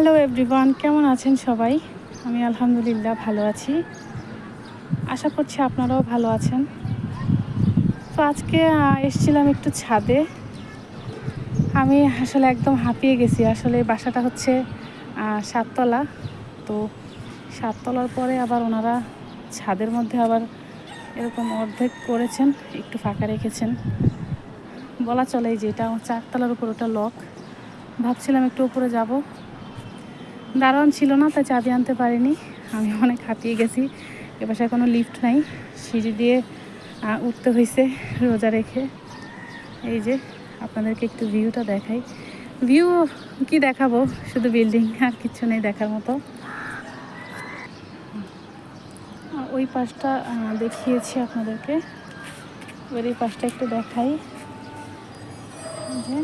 Hello everyone কেমন আছেন সবাই? আমি আলহামদুলিল্লাহ ভালো আছি। আশা করছি আপনারাও ভালো আছেন। তো আজকে এসেছিলাম একটু ছাদে। আমি আসলে একদম হাঁপিয়ে গেছি। আসলে বাসাটা হচ্ছে সাততলা। তো সাততলার পরে আবার ওনারা ছাদের মধ্যে আবার এরকম অর্ধেক করেছেন, একটু ফাঁকা রেখেছেন। বলা চলে যে এটা চারতলার উপর ওটা লক ভাবছিলাম একটু উপরে যাব। দারোয়ান ছিল না, তাই চাবি আনতে পারিনি। আমি অনেক হাঁপিয়ে গেছি। এপাশে কোনো লিফট নাই। সিঁড়ি দিয়ে উঠতে হয়েছে রোজা রেখে। এই যে, আপনাদেরকে একটু ভিউটা দেখাই। ভিউ কি দেখাবো? শুধু বিল্ডিং আর কিছু নেই দেখার মতো। ওই পাশটা দেখিয়েছি আপনাদেরকে। এবার এই পাশটা একটু দেখাই। যে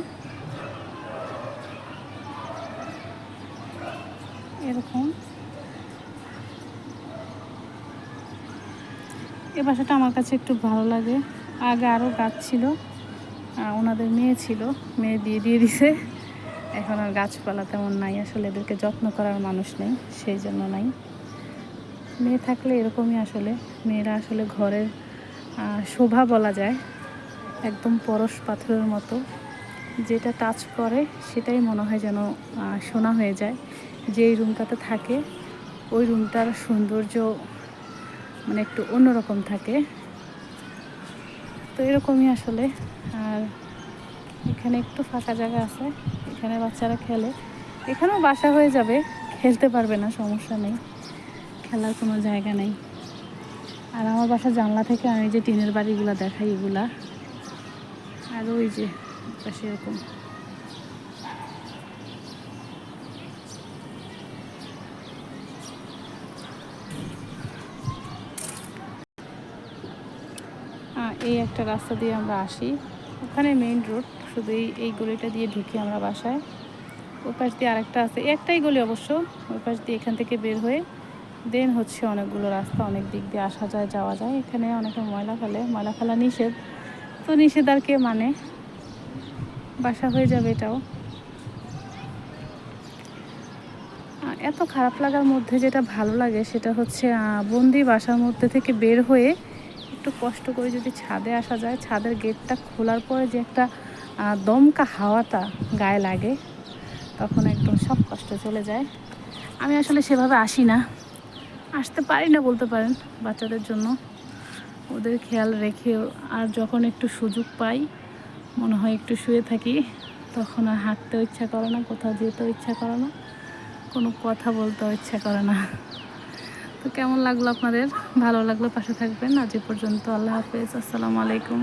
এরকম। এ বাসাটা আমার কাছে একটু ভালো লাগে। আগে আরও গাছ ছিল ওনাদের মেয়ে ছিল, মেয়ে দিয়ে দিয়ে দিছে। এখন আর গাছপালা তেমন নাই, আসলে এদেরকে যত্ন করার মানুষ নেই, সেই জন্য নাই। মেয়ে থাকলে এরকমই আসলে, মেয়েরা আসলে ঘরের শোভা বলা যায়, একদম পরশ পাথরের মতো। যেটা টাচ করে, সেটাই মনে হয় যেন সোনা হয়ে যায়। যেই রুমটাতে থাকে, ওই রুমটার সৌন্দর্য মানে একটু অন্যরকম থাকে। তো এরকমই আসলে। আর এখানে একটু ফাঁকা জায়গা আছে, এখানে বাচ্চারা খেলে। এখানেও বাসা হয়ে যাবে, খেলতে পারবে না, সমস্যা নেই। খেলার কোনো জায়গা নেই। আর আমার বাসার জানলা থেকে আমি যে টিনের বাড়িগুলো দেখাই এগুলা, আর ওই যে এরকম আহ, এই একটা রাস্তা দিয়ে আমরা আসি। ওখানে মেইন রোড শুধু এই এই গলিটা দিয়ে ঢুকি আমরা বাসায়। ওই পাশ দিয়ে আরেকটা আছে একটাই গলি অবশ্য। ওই পাশ দিয়ে এখান থেকে বের হয়ে দেন হচ্ছে অনেকগুলো রাস্তা অনেক দিক দিয়ে আসা যায় যাওয়া যায়। এখানে অনেকে ময়লা ফেলে ময়লা ফেলা নিষেধ। তো নিষেধ আর কে মানে? বাসা হয়ে যাবে এটাও। এত খারাপ লাগার মধ্যে যেটা ভালো লাগে সেটা হচ্ছে বন্দি বাসার মধ্যে থেকে বের হয়ে একটু কষ্ট করে যদি ছাদে আসা যায়, ছাদের গেটটা খোলার পরে যে একটা দমকা হাওয়াটা গায়ে লাগে, তখন একদম সব কষ্ট চলে যায়। আমি আসলে সেভাবে আসি না। আসতে পারি না বলতে পারেন বাচ্চাদের জন্য। ওদের খেয়াল রেখে আর যখন একটু সুযোগ পাই মনে হয় একটু শুয়ে থাকি, তখন আর হাঁটতেও ইচ্ছা করে না, কোথাও যেতেও ইচ্ছা করে না, কোনো কথা বলতেও ইচ্ছা করে না। তো কেমন লাগল আপনাদের? ভালো লাগল, পাশে থাকবেন। আজ পর্যন্ত আল্লাহ হাফেজ। আসসালামু আলাইকুম।